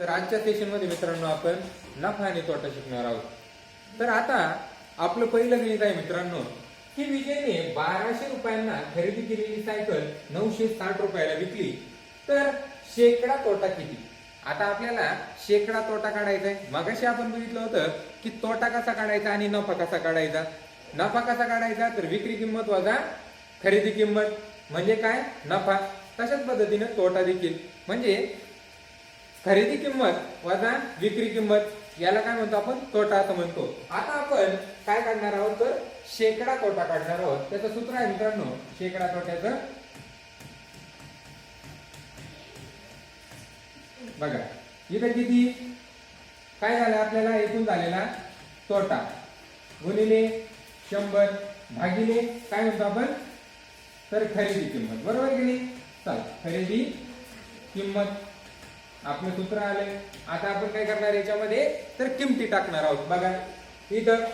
तर आजच्या सेशनमध्ये मित्रांनो आपण नफा आणि तोटा शिकणार आहोत. तर आता आपलं पहिलं गणित आहे मित्रांनो की विजयने बाराशे रुपयांना खरेदी केलेली सायकल नऊशे साठ रुपयाला विकली. तर शेकडा तोटा किती? आता आपल्याला शेकडा तोटा काढायचा आहे. मगाशी आपण बघितलं होतं की तोटा कसा काढायचा आणि नफा कसा काढायचा? नफा कसा काढायचा? तर विक्री किंमत वजा खरेदी किंमत. म्हणजे काय? नफा. तशाच पद्धतीने तोटा देखील. म्हणजे खरेदी किंमत वजा विक्री किंमत याला काय म्हणतो आपण? तोटा असं म्हणतो. आता आपण काय काढणार आहोत तर? शेकडा तोटा काढणार आहोत. त्याचं सूत्र आहे मित्रांनो शेकडा तोट्याचं. बघा इथं किती? काय झालं आपल्याला? एकूण झालेला तोटा. गुणिले शंभर भागिले काय म्हणतो आपण? तर खरेदी किंमत. बरोबर गेली चल खरेदी किंमत. आपलं सूत्र आले आता आपण काय करणार याच्यामध्ये तर किमती टाकणार आहोत. बघा इथं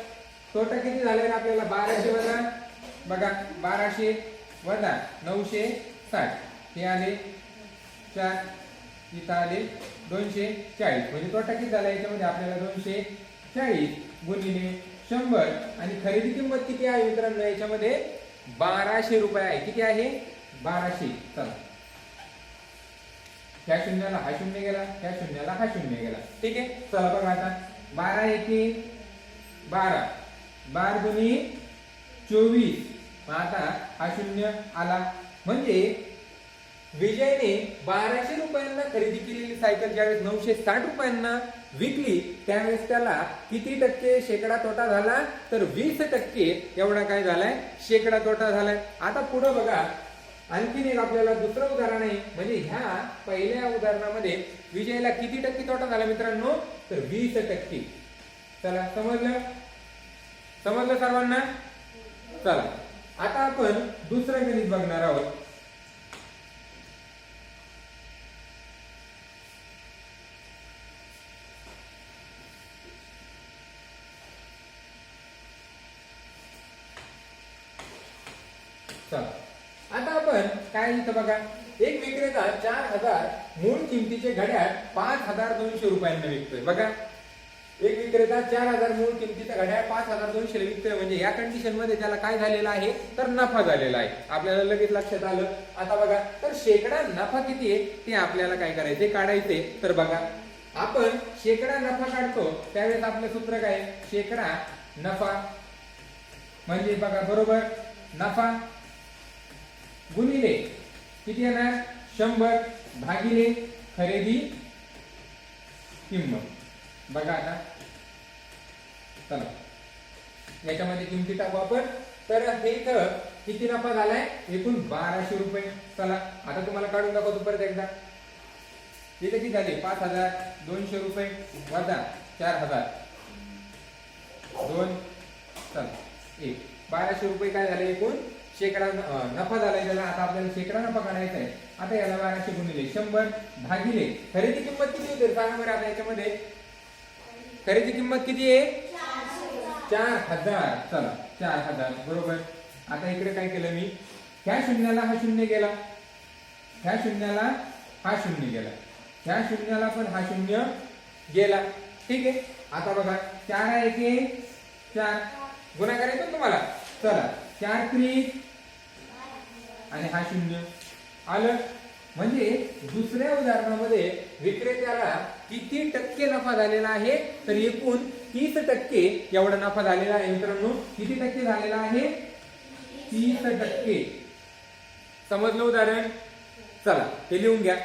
तोटा किती झाले आपल्याला? बाराशे वजा बघा बाराशे वजा नऊशे साठ. हे आले चार इथं आले दोनशे चाळीस. म्हणजे तोटा किती झाला याच्यामध्ये आपल्याला दोनशे चाळीस गुणिले शंभर. आणि खरेदी किंमत किती आहे मित्रांनो? याच्यामध्ये बाराशे रुपये आहे. किती आहे? बाराशे. चला. ह्या शून्याला हा शून्य गेला ह्या शून्याला हा शून्य गेला. ठीक आहे? चला बघा आता. बारा येते. बारा. बार दोन्ही चोवीस. मग आता हा शून्य आला. म्हणजे विजयने बाराशे रुपयांना खरेदी केलेली सायकल ज्यावेळेस नऊशे साठ रुपयांना विकली त्यावेळेस त्याला किती टक्के शेकडा तोटा झाला? तर वीस टक्के एवढा काय झालाय? शेकडा तोटा झालाय. आता पुढे बघा. आणखीन एक आपल्याला दुसरं उदाहरण आहे. म्हणजे ह्या पहिल्या उदाहरणामध्ये विजयला किती टक्के तोटा झाला मित्रांनो? तर वीस टक्के. चला समजलं? समजलं सर्वांना? चला. आता आपण दुसरं गणित बघणार आहोत. चला. आता आपण काय इथं बघा. एक विक्रेता चार हजार मूळ किमतीचे घड्याळ पाच हजार दोनशे रुपयांना विकतोय. बघा. एक विक्रेता चार हजार मूळ किमतीचा घड्याळ पाच हजार दोनशे विकतोय. म्हणजे या कंडिशनमध्ये त्याला काय झालेलं आहे? तर नफा झालेला आहे. आपल्याला लगेच लक्षात आलं. आता बघा. तर शेकडा नफा किती आहे? ते आपल्याला काय करायचे काढायचे तर बघा. आपण शेकडा नफा काढतो. त्यावेळेस आपलं सूत्र काय शेकडा नफा. म्हणजे बघा बरोबर? नफा. गुणिले. किती येणार? शंभर भागिले खरेदी किंमत. बघा आता. चला. याच्यामध्ये किमती टाकू आपण. तर हे तर किती नफा झालाय? एकूण बाराशे रुपये. चला आता तुम्हाला काढून दाखवतो परत एकदा. इथे किती झाले? पाच हजार दोनशे रुपये वजा चार हजार. दोन. चला. एक. बाराशे रुपये काय झाले एकूण? शेकडा नफा झालाय त्याला. आता आपल्याला शेकडा नफा काढायचा आहे. आता याला बाराशे गुणिले. शंभर भागिले. खरेदी किंमत किती होते? सांगा बरं आता याच्यामध्ये. खरेदी किंमत किती आहे? चार हजार. चला चार हजार. बरोबर. आता इकडे काय केलं मी? ह्या शून्याला हा शून्य गेला. ह्या शून्याला हा शून्य गेला. ह्या शून्याला पण हा शून्य गेला. ठीक आहे? आता बघा चार आहे की चार? गुन्हा करायचा ना तुम्हाला? चला चार त्रिक आणि हा शून्य. आलं? म्हणजे दुसऱ्या उदाहरणामध्ये विक्रेत्याला किती टक्के नफा झालेला आहे? तर एकूण तीस टक्के एवढा नफा झालेला आहे मित्रांनो. किती टक्के झालेला आहे? तीस टक्के. समजलं उदाहरण? चला हे लिहून घ्या.